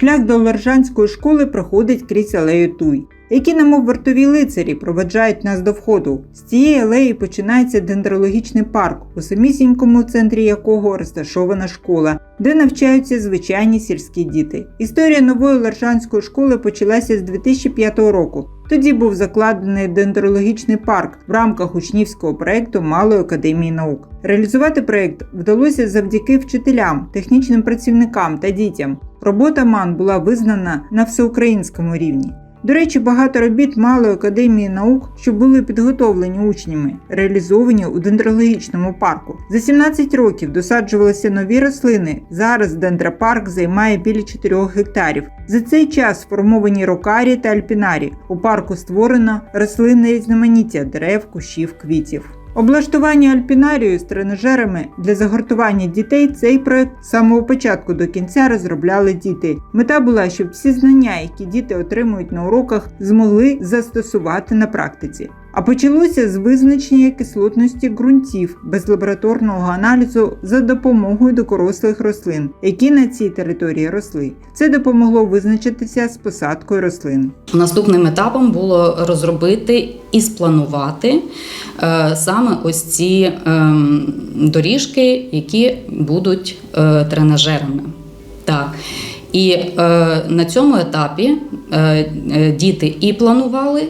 Шлях до Лержанської школи проходить крізь алею Туй, які, немов вартові лицарі, проведжають нас до входу. З цієї алеї починається дендрологічний парк, у самісінькому центрі якого розташована школа, де навчаються звичайні сільські діти. Історія нової Лержанської школи почалася з 2005 року. Тоді був закладений дендрологічний парк в рамках учнівського проєкту Малої академії наук. Реалізувати проєкт вдалося завдяки вчителям, технічним працівникам та дітям. Робота МАН була визнана на всеукраїнському рівні. До речі, багато робіт Малої академії наук, що були підготовлені учнями, реалізовані у дендрологічному парку. За 17 років досаджувалися нові рослини. Зараз дендропарк займає біля 4 гектарів. За цей час сформовані рокарі та альпінарі. У парку створено рослинне різноманіття дерев, кущів, квітів. Облаштування альпінарію з тренажерами для загортування дітей цей проект з самого початку до кінця розробляли діти. Мета була, щоб всі знання, які діти отримують на уроках, змогли застосувати на практиці. А почалося з визначення кислотності ґрунтів без лабораторного аналізу за допомогою докорослих рослин, які на цій території росли. Це допомогло визначитися з посадкою рослин. Наступним етапом було розробити і спланувати е, саме ось ці ем, доріжки, які будуть е, тренажерами. Так. І е, на цьому етапі е, е, діти і планували,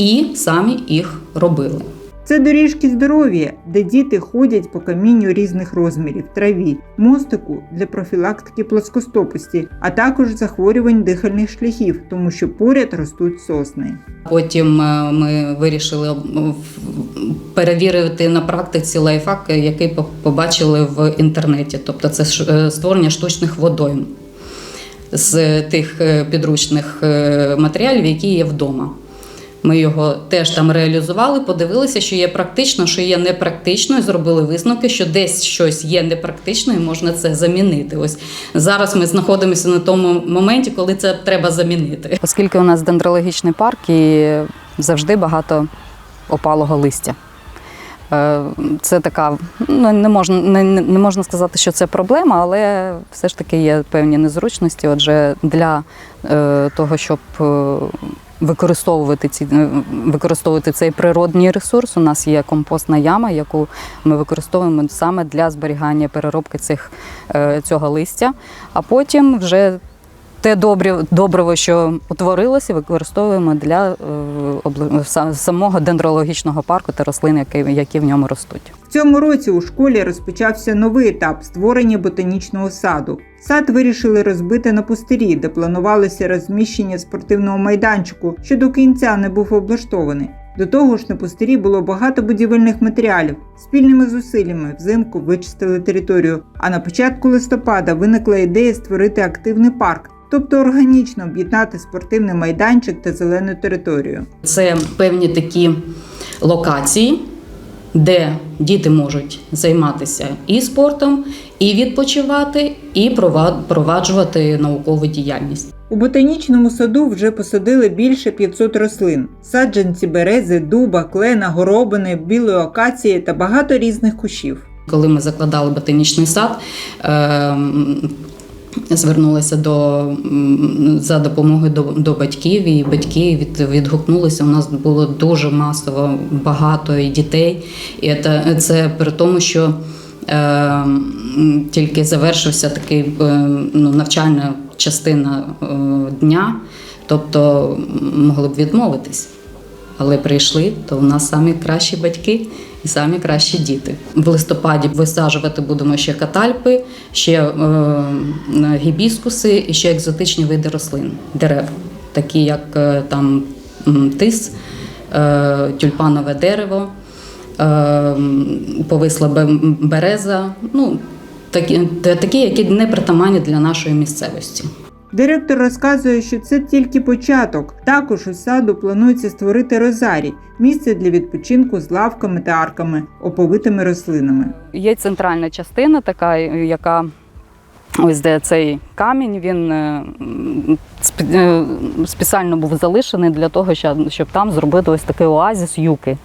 і самі їх робили. Це доріжки здоров'я, де діти ходять по камінню різних розмірів, траві, мостику для профілактики плоскостопості, а також захворювань дихальних шляхів, тому що поряд ростуть сосни. Потім е, ми вирішили перевірити на практиці лайфхак, який побачили в інтернеті. Тобто це е, створення штучних водойм з тих е, підручних матеріалів, які є вдома. Ми його теж там реалізували, подивилися, що є практично, що є непрактично, і зробили висновки, що десь щось є непрактично, і можна це замінити. Ось зараз ми знаходимося на тому моменті, коли це треба замінити. Оскільки у нас дендрологічний парк і завжди багато опалого листя. Е, Це така, ну не можна, не, не можна сказати, що це проблема, але все ж таки є певні незручності. Отже, для е, того, щоб е, використовувати ці е, використовувати цей природний ресурс, у нас є компостна яма, яку ми використовуємо саме для зберігання переробки цих, е, цього листя, а потім вже те добриво, що утворилося, використовуємо для е, самого дендрологічного парку та рослин, які, які в ньому ростуть. В цьому році у школі розпочався новий етап створення ботанічного саду. Сад вирішили розбити на пустирі, де планувалося розміщення спортивного майданчику, що до кінця не був облаштований. До того ж, на пустирі було багато будівельних матеріалів. Спільними зусиллями взимку вичистили територію. А на початку листопада виникла ідея створити активний парк, тобто органічно об'єднати спортивний майданчик та зелену територію. Це певні такі локації, де діти можуть займатися і спортом, і відпочивати, і проваджувати наукову діяльність. У ботанічному саду вже посадили більше 500 рослин: саджанці берези, дуба, клена, горобини, білої акації та багато різних кущів. Коли ми закладали ботанічний сад, ем, звернулися до, за допомогою до, до батьків, і батьки від, відгукнулися. У нас було дуже масово багато і дітей. І це, це при тому, що ем, тільки завершився такий е, ну, навчальна частина е, дня, тобто могли б відмовитись. Але прийшли, то у нас самі кращі батьки і самі кращі діти. В листопаді висаджувати будемо ще катальпи, ще е, гібіскуси і ще екзотичні види рослин, дерев, такі як е, там тис, е, тюльпанове дерево, е, повисла береза. Ну, такі, такі, які не притаманні для нашої місцевості. Директор розказує, що це тільки початок. Також у саду планується створити розарій місце для відпочинку з лавками та арками, оповитими рослинами. Є центральна частина, така, яка ось де цей камінь, він е, е, спеціально був залишений для того, щоб там зробити ось такий оазіс юки.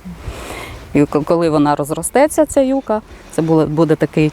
І коли вона розростеться, ця юка, це буде, такий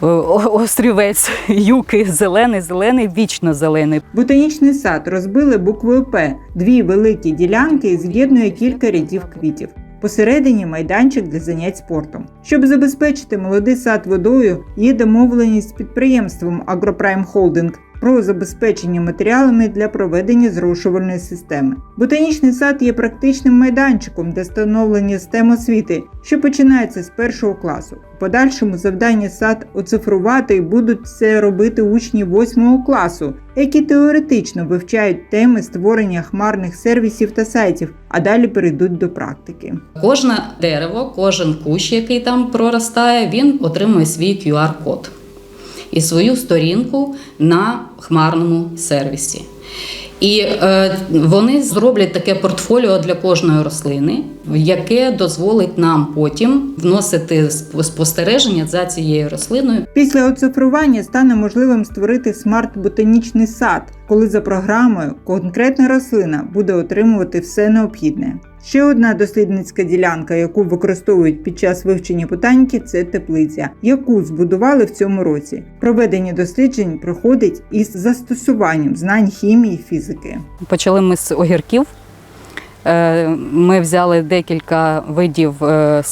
острівець, юки, зелений, зелений, вічно зелений. Ботанічний сад розбили буквою П, дві великі ділянки з'єднує кілька рядів квітів. Посередині майданчик для занять спортом. Щоб забезпечити молодий сад водою, є домовленість з підприємством Агропрайм Холдинг про забезпечення матеріалами для проведення зрошувальної системи. Ботанічний сад є практичним майданчиком для встановлення систем освіти, що починається з першого класу. У подальшому завдання сад оцифрувати і будуть це робити учні 8 класу, які теоретично вивчають теми створення хмарних сервісів та сайтів, а далі перейдуть до практики. Кожне дерево, кожен кущ, який там проростає, він отримує свій QR-код і свою сторінку на хмарному сервісі. І е, вони зроблять таке портфоліо для кожної рослини, яке дозволить нам потім вносити спостереження за цією рослиною Після оцифрування стане можливим створити смарт-ботанічний сад, коли за програмою конкретна рослина буде отримувати все необхідне. Ще одна дослідницька ділянка, яку використовують під час вивчення ботаніки, це теплиця, яку збудували в цьому році. Проведення досліджень проходить із застосуванням знань хімії фізики. Почали ми з огірків. Е, Ми взяли декілька видів, е,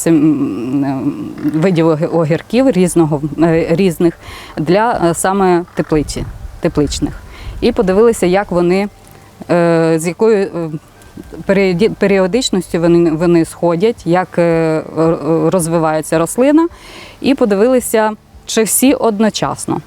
видів огірків різного, е, різних для саме теплиці, тепличних. І подивилися, як вони, з якою періодичністю вони, вони сходять, як розвивається рослина, і подивилися, чи всі одночасно.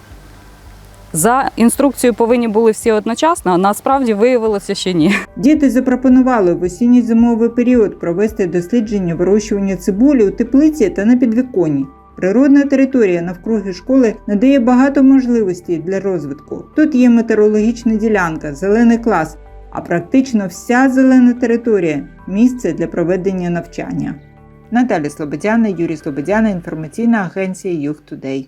За інструкцією повинні були всі одночасно, а насправді виявилося, що ні. Діти запропонували в осінньо-зимовий період провести дослідження вирощування цибулі у теплиці та на підвіконні. Природна територія навкруги школи надає багато можливостей для розвитку. Тут є метеорологічна ділянка, зелений клас, а практично вся зелена територія місце для проведення навчання. Наталя Слободяна, Юрій Слободяна, інформаційна агенція Youth Today.